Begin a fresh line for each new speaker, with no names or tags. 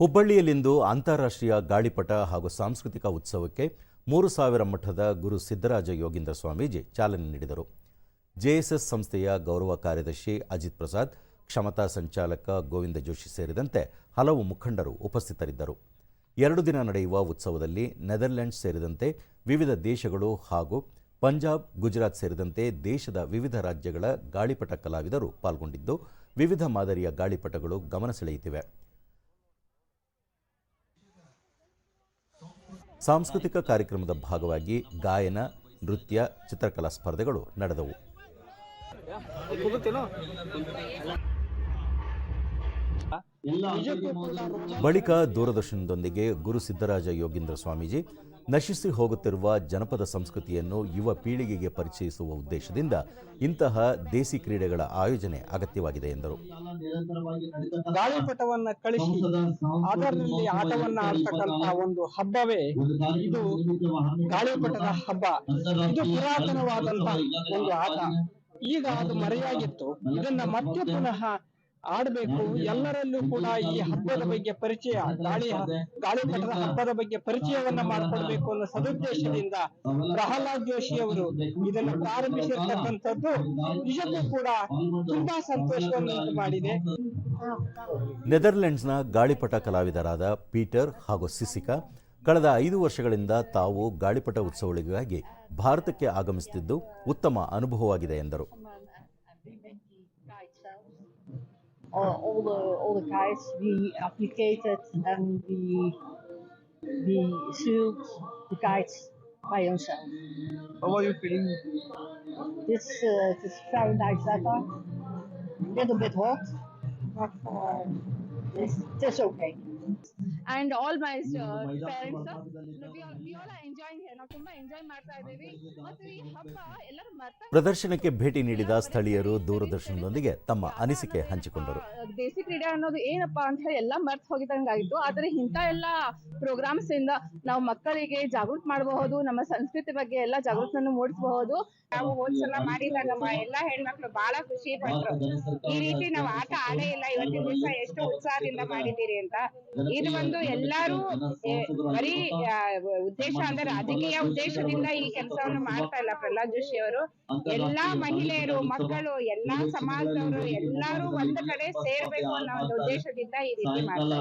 ಹುಬ್ಬಳ್ಳಿಯಲ್ಲಿಂದು ಅಂತಾರಾಷ್ಟ್ರೀಯ ಗಾಳಿಪಟ ಹಾಗೂ ಸಾಂಸ್ಕೃತಿಕ ಉತ್ಸವಕ್ಕೆ ಮೂರು ಸಾವಿರ ಮಠದ ಗುರು ಸಿದ್ದರಾಜ ಯೋಗೀಂದ್ರ ಸ್ವಾಮೀಜಿ ಚಾಲನೆ ನೀಡಿದರು. ಜೆಎಸ್ಎಸ್ ಸಂಸ್ಥೆಯ ಗೌರವ ಕಾರ್ಯದರ್ಶಿ ಅಜಿತ್ ಪ್ರಸಾದ್, ಕ್ಷಮತಾ ಸಂಚಾಲಕ ಗೋವಿಂದ ಜೋಶಿ ಸೇರಿದಂತೆ ಹಲವು ಮುಖಂಡರು ಉಪಸ್ಥಿತರಿದ್ದರು. ಎರಡು ದಿನ ನಡೆಯುವ ಉತ್ಸವದಲ್ಲಿ ನೆದರ್ಲೆಂಡ್ಸ್ ಸೇರಿದಂತೆ ವಿವಿಧ ದೇಶಗಳು ಹಾಗೂ ಪಂಜಾಬ್, ಗುಜರಾತ್ ಸೇರಿದಂತೆ ದೇಶದ ವಿವಿಧ ರಾಜ್ಯಗಳ ಗಾಳಿಪಟ ಕಲಾವಿದರು ಪಾಲ್ಗೊಂಡಿದ್ದು, ವಿವಿಧ ಮಾದರಿಯ ಗಾಳಿಪಟಗಳು ಗಮನ ಸೆಳೆಯುತ್ತಿವೆ. ಸಾಂಸ್ಕೃತಿಕ ಕಾರ್ಯಕ್ರಮದ ಭಾಗವಾಗಿ ಗಾಯನ ನೃತ್ಯ ಚಿತ್ರಕಲಾ ಸ್ಪರ್ಧೆಗಳು ನಡೆದವು. ಬಳಿಕ ದೂರದರ್ಶನದೊಂದಿಗೆ ಗುರು ಸಿದ್ದರಾಜ ಯೋಗೀಂದ್ರ ಸ್ವಾಮೀಜಿ ನಶಿಸಿ ಹೋಗುತ್ತಿರುವ ಜನಪದ ಸಂಸ್ಕೃತಿಯನ್ನು ಯುವ ಪೀಳಿಗೆಗೆ ಪರಿಚಯಿಸುವ ಉದ್ದೇಶದಿಂದ ಇಂತಹ ದೇಸಿ ಕ್ರೀಡೆಗಳ ಆಯೋಜನೆ ಅಗತ್ಯವಾಗಿದೆ ಎಂದರು.
ಗಾಳಿಪಟವನ್ನ ಕಳಿಸಿ ಅದರಲ್ಲಿ ಆಟವನ್ನ ಆಡ್ತಕ್ಕಂತಹ ಒಂದು ಹಬ್ಬವೇ ಇದು ಗಾಳಿಪಟದ ಹಬ್ಬ. ಇದು ಪುರಾತನವಾದಂತಹ ಒಂದು ಆಟ. ಈಗ ಅದು ಮರೆಯಾಗಿತ್ತು. ಇದನ್ನ ಮತ್ತೆ ಪುನಃ ಆಡಬೇಕು. ಎಲ್ಲರಲ್ಲೂ ಕೂಡ ಈ ಹಬ್ಬದ ಬಗ್ಗೆ ಪರಿಚಯ ಗಾಳಿ ಗಾಳಿಪಟದ ಹಬ್ಬದ ಬಗ್ಗೆ ಪರಿಚಯವನ್ನ ಮಾಡಿಕೊಡ್ಬೇಕು ಅನ್ನೋ ಸದುದ್ದೇಶದಿಂದ ಪ್ರಹ್ಲಾದ್ ಜೋಶಿ ಅವರು ಇದನ್ನು ಪ್ರಾರಂಭಿಸಿರ್ತಕ್ಕಂಥದ್ದು ನಿಜಕ್ಕೂ ಕೂಡ ತುಂಬಾ ಸಂತೋಷವನ್ನು ಉಂಟು ಮಾಡಿದೆ
ನೆದರ್ಲೆಂಡ್ಸ್ನ ಗಾಳಿಪಟ ಕಲಾವಿದರಾದ ಪೀಟರ್ ಹಾಗೂ ಸಿಸಿಕಾ ಕಳೆದ ಐದು ವರ್ಷಗಳಿಂದ ತಾವು ಗಾಳಿಪಟ ಉತ್ಸವಗಳಿಗಾಗಿ ಭಾರತಕ್ಕೆ ಆಗಮಿಸುತ್ತಿದ್ದು ಉತ್ತಮ ಅನುಭವವಾಗಿದೆ ಎಂದರು.
All, all the all the guys we applicated and we we sealed the guides by yourself.
How are you feeling?
This uh, this very nice weather, A little bit hot, uh, it's just okay.
and all my uh, parents uh, we all we all are enjoying here. ನಾವು ತುಂಬಾ enjoy ಮಾಡ್ತಾ ಇದ್ದೀವಿ. ಮತ್ತು ಈ ಹಬ್ಬ ಎಲ್ಲರೂ ಮರ್ತಾ
ಪ್ರದರ್ಶನಕ್ಕೆ ಭೇಟಿ ನೀಡಿದ ಸ್ಥಳೀಯರು ದೂರದರ್ಶನದೊಂದಿಗೆ ತಮ್ಮ ಅನಿಸಿಕೆ ಹಂಚಿಕೊಂಡರು.
ದೇಸಿ ಕ್ರೀಡೆ ಅನ್ನೋದು ಏನಪ್ಪಾ ಅಂತ ಹೇಳಿ ಎಲ್ಲಾ ಮರ್ತ್ ಹೋಗಿದಂಗಾಗಿತ್ತು. ಆದ್ರೆ ಇಂಥ ಎಲ್ಲ ಪ್ರೋಗ್ರಾಮ್ಸ್ ಇಂದ ನಾವು ಮಕ್ಕಳಿಗೆ ಜಾಗೃತ ಮಾಡಬಹುದು ನಮ್ಮ ಸಂಸ್ಕೃತಿ ಬಗ್ಗೆ ಎಲ್ಲ ಜಾಗೃತಿಯನ್ನು ಮೂಡಿಸಬಹುದು.
ನಾವು ಹೋದ್ಸಲ ಮಾಡಿದಾಗ ನಮ್ಮ ಎಲ್ಲಾ ಹೆಣ್ಮಕ್ಳು ಬಹಳ ಖುಷಿ ಪಟ್ರು. ಈ ರೀತಿ ನಾವು ಆಟ ಆಡೇ ಇಲ್ಲ. ಇವತ್ತಿನ ದಿವಸ ಎಷ್ಟು ಉತ್ಸಾಹದಿಂದ ಮಾಡಿದ್ದೀರಿ ಅಂತ. ಇದು ಒಂದು ಎಲ್ಲಾರು ಬರೀ ಉದ್ದೇಶ ಅಂದ್ರೆ ರಾಜಕೀಯ ಉದ್ದೇಶದಿಂದ ಈ ಕೆಲಸವನ್ನು ಮಾಡ್ತಾ ಇಲ್ಲ ಪ್ರಹ್ಲಾದ್ ಜೋಶಿ ಅವರು. ಎಲ್ಲಾ ಮಹಿಳೆಯರು, ಮಕ್ಕಳು, ಎಲ್ಲಾ ಸಮಾಜದವರು ಎಲ್ಲಾರು ಒಂದ್ ಕಡೆ ಸೇರ್ಬೇಕು ಅನ್ನೋ ಒಂದು ಉದ್ದೇಶದಿಂದ ಈ ರೀತಿ ಮಾಡ್ತಾ